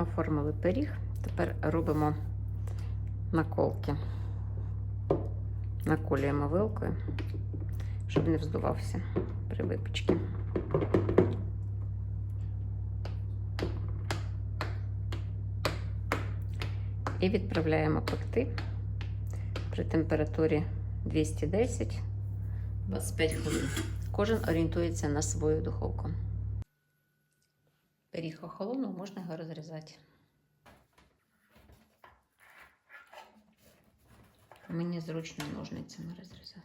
Оформили пиріг. Тепер робимо наколки. Наколюємо вилкою, щоб не вздувався при випічці. І відправляємо пекти при температурі 210 25 хвилин. Кожен орієнтується на свою духовку. Пиріг охолонув, можна його розрізати. Мені зручно ножницями розрізати.